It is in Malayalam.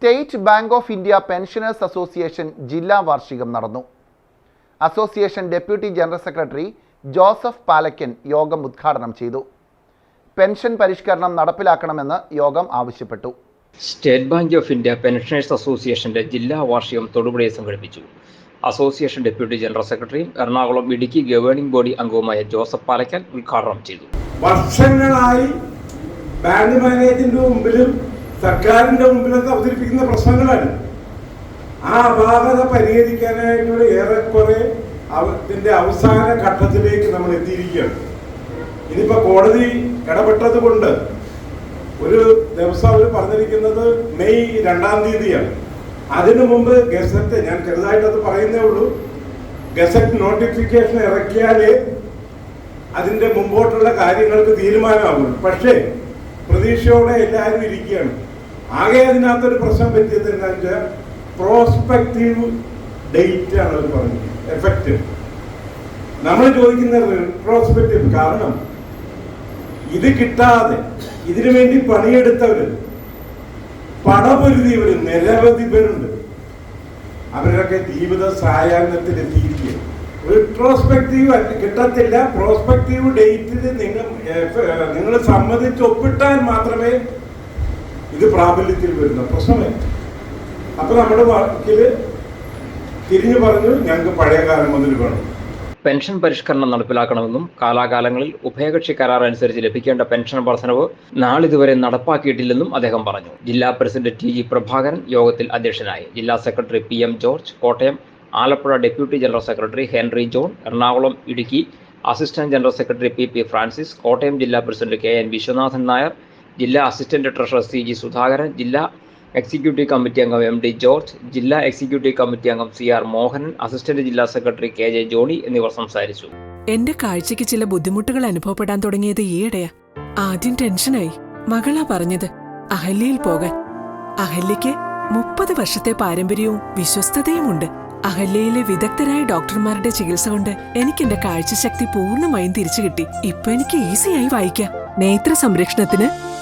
State bank of India pensioners association ജില്ലാ വാർഷികം നടന്നു. Association deputy general secretary Joseph Palakkan യോഗം ഉദ്ഘാടനം ചെയ്തു. പെൻഷൻ പരിഷ്കരണം നടപ്പിലാക്കണമെന്ന് യോഗം ആവശ്യപ്പെട്ടു. State bank of India pensioners അസോസിയേഷന്റെ ജില്ലാ വാർഷികം തൊടുപുഴയിൽ സംഘടിപ്പിച്ചു. അസോസിയേഷൻ ഡെപ്യൂട്ടി ജനറൽ സെക്രട്ടറിയും എറണാകുളം ഇടുക്കി ഗവേണിംഗ് ബോഡി അംഗവുമായ ജോസഫ് പാലക്കൻ ഉദ്ഘാടനം ചെയ്തു. വർഷങ്ങളായി ബാങ്ക് മാനേജിന്റെ മുമ്പിലും സർക്കാരിന്റെ മുമ്പിലൊക്കെ അവതരിപ്പിക്കുന്ന പ്രശ്നങ്ങളാണ്. ആ അപാകത പരിഹരിക്കാനായിട്ടുള്ള ഏറെക്കുറെ അതിന്റെ അവസാന ഘട്ടത്തിലേക്ക് നമ്മൾ എത്തിയിരിക്കുകയാണ്. ഇനിയിപ്പോ കോടതി ഇടപെട്ടത് കൊണ്ട് ഒരു ദിവസം അവർ പറഞ്ഞിരിക്കുന്നത് മെയ് രണ്ടാം തീയതിയാണ്. അതിനു മുമ്പ് ഗസറ്റ് ഞാൻ ചെറുതായിട്ടത് പറയുന്നേ ഉള്ളൂ ഗസറ്റ് നോട്ടിഫിക്കേഷൻ ഇറക്കിയാലേ അതിന്റെ മുമ്പോട്ടുള്ള കാര്യങ്ങൾക്ക് തീരുമാനമാകും പക്ഷേ പ്രതീക്ഷയോടെ എല്ലാവരും ഇരിക്കുകയാണ്. ആകെ അതിനകത്തൊരു പ്രശ്നം പറ്റിയത് എന്താണെന്ന് വെച്ചാൽ പ്രോസ്പെക്റ്റീവ് ഡേറ്റ് ആണ് അവർ പറഞ്ഞത്. എഫക്റ്റ് നമ്മൾ ചോദിക്കുന്ന റിട്രോസ്പെക്റ്റീവ് കാരണം ഇത് കിട്ടാതെ ഇതിനു വേണ്ടി പണിയെടുത്തവര് പടപൊരുതിയവര് നിരവധി പേരുണ്ട്. അവരൊക്കെ ജീവിത സായാഹ്നത്തിൽ എത്തിയിരിക്കുക റിട്രോസ്പെക്റ്റീവ് കിട്ടത്തില്ല. പ്രോസ്പെക്റ്റീവ് ഡേറ്റിൽ നിങ്ങൾ നിങ്ങൾ സമ്മതിച്ച് ഒപ്പിട്ടാൽ മാത്രമേ ഇത് പ്രാബല്യത്തിൽ വരുന്ന പ്രശ്നമേ. അപ്പൊ നമ്മുടെ വാക്കിൽ തിരിഞ്ഞു പറഞ്ഞു ഞങ്ങൾക്ക് പഴയ കാലം മുതൽ വേണം. പെൻഷൻ പരിഷ്കരണം നടപ്പിലാക്കണമെന്നും കാലാകാലങ്ങളിൽ ഉഭയകക്ഷി കരാർ അനുസരിച്ച് ലഭിക്കേണ്ട പെൻഷൻ വർധനവ് നാളിതുവരെ നടപ്പാക്കിയിട്ടില്ലെന്നും അദ്ദേഹം പറഞ്ഞു. ജില്ലാ പ്രസിഡന്റ് ടി ജി പ്രഭാകരൻ യോഗത്തിൽ അധ്യക്ഷനായി. ജില്ലാ secretary P M George Kottayam Alappuzha deputy general secretary Henry John Ernakulam Idukki assistant general secretary P P Francis Kottayam ജില്ലാ president K N Viswanathan Nair ജില്ലാ assistant treasurer C G Sudhakaran ജില്ലാ എക്സിക്യൂട്ടീവ് കമ്മിറ്റി അംഗം എം ഡി ജോർജ് ജില്ലാ എക്സിക്യൂട്ടീവ് കമ്മിറ്റി അംഗം സി ആർ മോഹനൻ അസിസ്റ്റന്റ് ജില്ലാ സെക്രട്ടറി കെ ജെ ജോണി എന്നിവർ സംസാരിച്ചു. എന്റെ കാഴ്ചയ്ക്ക് ചില ബുദ്ധിമുട്ടുകൾ അനുഭവപ്പെടാൻ തുടങ്ങിയത് ഈയിടെയാ. ആദ്യം ടെൻഷനായി. മകളാ പറഞ്ഞത് അഹല്യയിൽ പോകാൻ. അഹല്യയ്ക്ക് മുപ്പത് വർഷത്തെ പാരമ്പര്യവും വിശ്വസ്തതയുമുണ്ട്. അഹല്യയിലെ വിദഗ്ധരായ ഡോക്ടർമാരുടെ ചികിത്സ കൊണ്ട് എനിക്ക് എന്റെ കാഴ്ചശക്തി പൂർണമായും തിരിച്ചു കിട്ടി ഇപ്പൊ എനിക്ക് ഈസിയായി വായിക്കാം. നേത്ര സംരക്ഷണത്തിന്